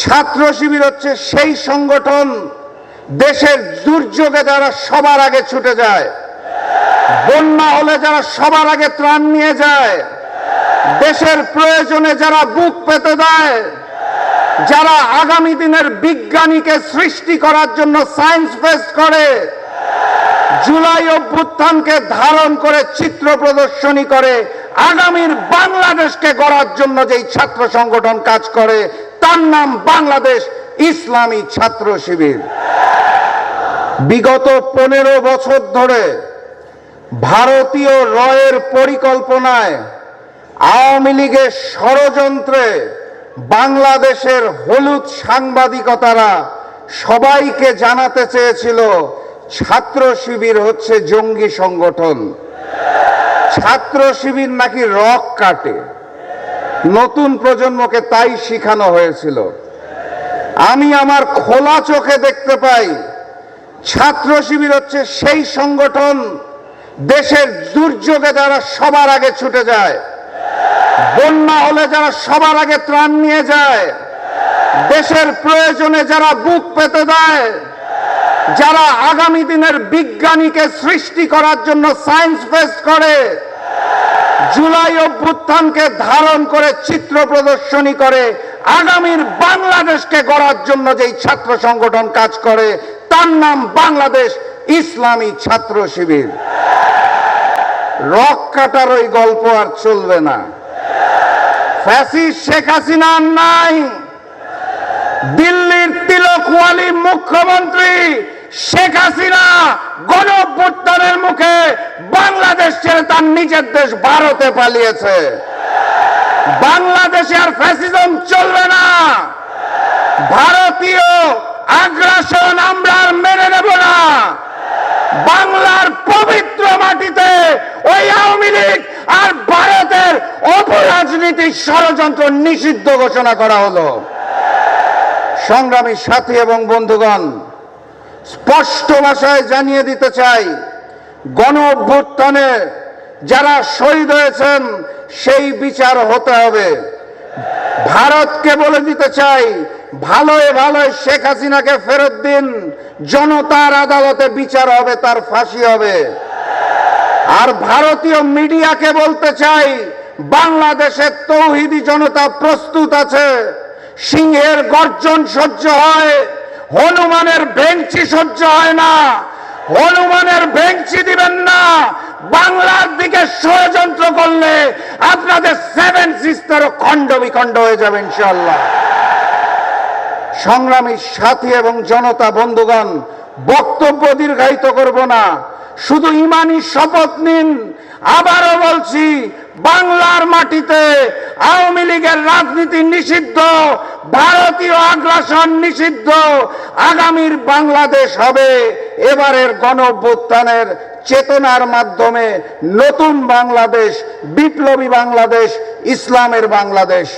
ছাত্র শিবির হচ্ছে সেই সংগঠন দেশের দুর্যোগে যারা সবার আগে ছুটে যায়, বন্যা হলে যারা সবার আগে ত্রাণ নিয়ে যায়, দেশের প্রয়োজনে যারা বুক পেতে দেয়, যারা আগামী দিনের বিজ্ঞানীকে সৃষ্টি করার জন্য সায়েন্স ফেস্ট করে, জুলাই অভ্যুত্থানকে ধারণ করে, চিত্র প্রদর্শনী করে, আগামীর বাংলাদেশকে গড়ার জন্য যেই ছাত্র সংগঠন কাজ করে, তার নাম বাংলাদেশ ইসলামী ছাত্র শিবির। বিগত পনেরো বছর ধরে ভারতীয় রয়ের পরিকল্পনায় আওয়ামী লীগের ষড়যন্ত্রে বাংলাদেশের হলুদ সাংবাদিকতারা সবাইকে জানাতে চেয়েছিল, ছাত্র শিবির হচ্ছে জঙ্গি সংগঠন। ছাত্র শিবির নাকি রক কাটে? নতুন প্রজন্মকে তাই শিখানো হয়েছিল। আমি আমার খোলা চোখে দেখতে পাই, ছাত্র শিবির হচ্ছে সেই সংগঠন দেশের দুর্যোগে যারা সবার আগে ছুটে যায়, বন্যা হলে যারা সবার আগে ত্রাণ নিয়ে যায়, দেশের প্রয়োজনে যারা বুক পেতে দেয়, যারা আগামী দিনের বিজ্ঞানীকে সৃষ্টি করার জন্য সায়েন্স ফেস্ট করে জুলাই অভ্যুত্থানকে ধারণ করে চিত্র প্রদর্শনী করে আগামীর বাংলাদেশকে গড়ার জন্য যেই ছাত্র সংগঠন কাজ করে, তার নাম বাংলাদেশ ইসলামী ছাত্র শিবির। রক কাটার ওই গল্প আর চলবে না। শেখ হাসিনা নাই। দিল্লির তিলকওয়ালি মুখ্যমন্ত্রী শেখ হাসিনা গণভ্যুত্থানের মুখে ছেড়ে তার নিজের দেশ ভারতে পালিয়েছে। বাংলাদেশে আর ফ্যাসিজম চলবে না। ভারতীয় আগ্রাসন আমরা আর মেনে নেব না। বাংলার পবিত্র মাটিতে ওই আওয়ামী লীগ আর ভারতের অপরাজনীতির ষড়যন্ত্র নিষিদ্ধ ঘোষণা করা হলো। সংগ্রামী সাথী এবং বন্ধুগণ, স্পষ্ট ভাষায় জানিয়ে দিতে চাই গণ অভ্যুত্থানে যারা শহীদ হয়েছেন, সেই বিচার হতে হবে। ভারতকে বলে দিতে চাই, ভালোয় ভালোয় শেখ হাসিনাকে ফেরত দিন, জনতার আদালতে বিচার হবে, তার ফাঁসি হবে। আর ভারতীয় মিডিয়াকে বলতে চাই বাংলাদেশের তৌহিদি জনতা প্রস্তুত আছে, সিংহের গর্জন সহ্য হয়, হনুমানের ভেংচি সহ্য হয় না হনুমানের ভেংচি দিবেন না। বাংলার দিকে ষড়যন্ত্র করলে আপনাদের সেভেন সিস্টার খণ্ড বিখণ্ড হয়ে যাবে ইনশাল্লাহ সংগ্রামী সাথী এবং জনতা, বন্ধুগণ, বক্তব্য দীর্ঘায়িত করব না। শুধু ইমানি শপথ নিন। আবারও বলছি, বাংলার মাটিতে আওয়ামী লীগের রাজনীতি নিষিদ্ধ, ভারতীয় আগ্রাসন নিষিদ্ধ, আগামীর বাংলাদেশ হবে এবারের গণভ্যুত্থানের চেতনার মাধ্যমে নতুন বাংলাদেশ, বিপ্লবী বাংলাদেশ, ইসলামের বাংলাদেশ।